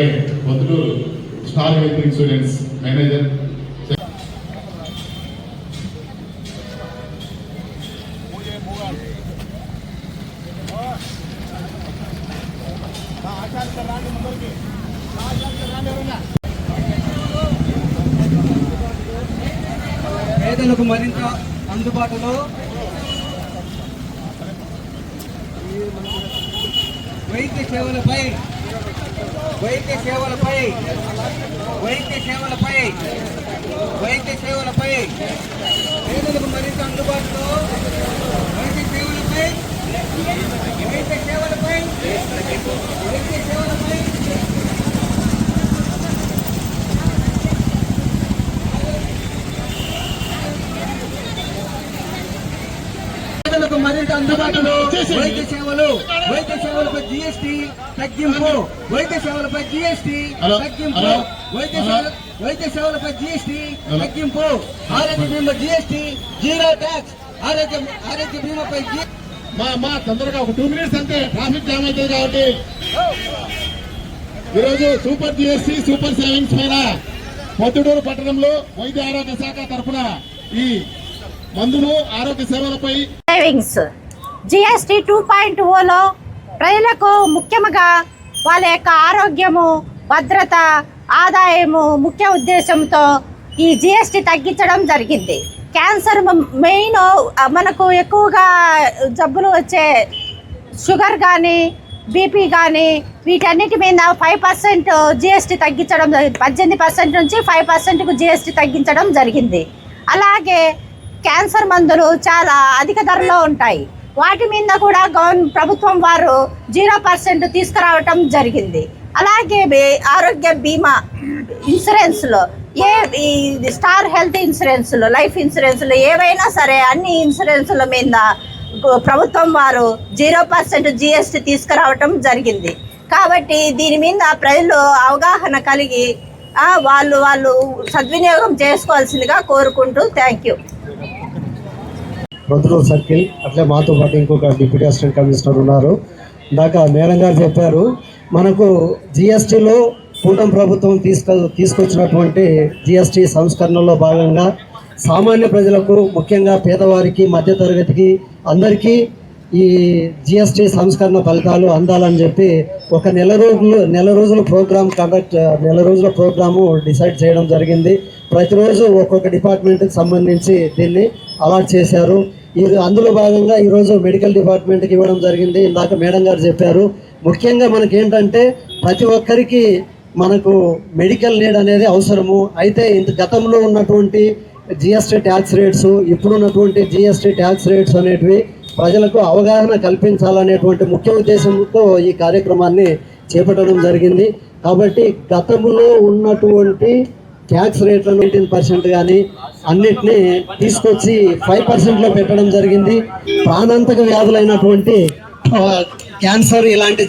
అలాగే Proddatur star health insurance manager పేదలకు మరింత అందుబాటులో వైద్య సేవలపై వైద్య సేవలపై వైద్య సేవలపై వైద్య సేవలపై. పేదలకు మరింత అందుబాటులో వైద్య సేవలపై వైద్య సేవలపై వైద్య సేవలపై పేదలకు మరింత అందుబాటులో వైద్య సేవలు వైద్య సేవలపై జిఎస్టి తగ్గింపు వైద్య సేవలపై జిఎస్టి తగ్గింపు వైద్య. సేవల వైద్య సేవలపై జిఎస్టి. తగ్గింపు ఆరోగ్య బీమా జిఎస్టి జీరో ట్యాక్స్ ఆరోగ్య ఆరోగ్య బీమాపై మా మా తొందరగా ఒక టూ మినిట్స్ అంతే. ట్రాఫిక్ జామ్ అవుతుంది కాబట్టి. ఈరోజు సూపర్ జిఎస్టీ సూపర్ సేవింగ్స్ పైన పొద్దుటూరు పట్టణంలో వైద్య ఆరోగ్య శాఖ తరఫున ఈ మందులు ఆరోగ్య సేవలపై సేవింగ్స్ జిఎస్టి టూ పాయింట్ ఓలో ప్రజలకు ముఖ్యంగా వాళ్ళ యొక్క ఆరోగ్యము భద్రత ఆదాయము ముఖ్య ఉద్దేశంతో ఈ జిఎస్టి తగ్గించడం జరిగింది. క్యాన్సర్ మెయిన్ మనకు ఎక్కువగా జబ్బులు వచ్చే షుగర్ కానీ బీపీ కానీ వీటన్నిటి మీద ఫైవ్ పర్సెంట్ జిఎస్టీ తగ్గించడం జరిగింది పద్దెనిమిది పర్సెంట్ నుంచి ఫైవ్ పర్సెంట్కు జిఎస్టీ తగ్గించడం జరిగింది. అలాగే క్యాన్సర్ మందులు చాలా అధిక ధరలో ఉంటాయి. వాటి మీద కూడా గవర్న ప్రభుత్వం వారు జీరో పర్సెంట్ తీసుకురావటం జరిగింది. అలాగే ఆరోగ్య బీమా ఇన్సూరెన్స్లో ఏ ఈ స్టార్ హెల్త్ ఇన్సూరెన్స్లు లైఫ్ ఇన్సూరెన్స్లు ఏవైనా సరే అన్ని ఇన్సూరెన్స్ల మీద ప్రభుత్వం వారు జీరో పర్సెంట్ జిఎస్టీ తీసుకురావటం జరిగింది. కాబట్టి దీని మీద ప్రజలు అవగాహన కలిగి వాళ్ళు వాళ్ళు సద్వినియోగం చేసుకోవాల్సిందిగా కోరుకుంటూ థ్యాంక్ యూ ప్రొద్దుటూరు సర్కిల్ అట్లే మాతో పాటు ఇంకొక డిప్యూటీ అసిస్టెంట్ కమిషనర్ ఉన్నారు. ఇందాక మేడం గారు చెప్పారు మనకు జిఎస్టీలో కూటమి ప్రభుత్వం తీసుకు తీసుకొచ్చినటువంటి జిఎస్టీ సంస్కరణలో భాగంగా సామాన్య ప్రజలకు ముఖ్యంగా పేదవారికి మధ్యతరగతికి అందరికీ ఈ జిఎస్టి సంస్కరణ ఫలితాలు అందాలని చెప్పి ఒక నెల రోజులు నెల రోజుల ప్రోగ్రామ్ కండక్ట్ నెల రోజుల ప్రోగ్రాము డిసైడ్ చేయడం జరిగింది. ప్రతిరోజు ఒక్కొక్క డిపార్ట్మెంట్కి సంబంధించి దీన్ని అలాట్ చేశారు. ఇది అందులో భాగంగా ఈరోజు మెడికల్ డిపార్ట్మెంట్కి ఇవ్వడం జరిగింది. ఇందాక మేడం గారు చెప్పారు. ముఖ్యంగా మనకి ఏంటంటే ప్రతి ఒక్కరికి మనకు మెడికల్ నీడ్ అనేది అవసరము. అయితే ఇంత గతంలో ఉన్నటువంటి జిఎస్టీ ట్యాక్స్ రేట్స్ ఇప్పుడున్నటువంటి జిఎస్టీ ట్యాక్స్ రేట్స్ అనేటివి ప్రజలకు అవగాహన కల్పించాలనేటువంటి ముఖ్య ఉద్దేశంతో ఈ కార్యక్రమాన్ని చేపట్టడం జరిగింది. కాబట్టి గతంలో ఉన్నటువంటి ట్యాక్స్ రేట్లను ఎయిటీన్ పర్సెంట్ కానీ అన్నిటినీ తీసుకొచ్చి ఫైవ్ పర్సెంట్లో పెట్టడం జరిగింది. ప్రాణాంతక వ్యాధులైనటువంటి క్యాన్సర్ ఇలాంటి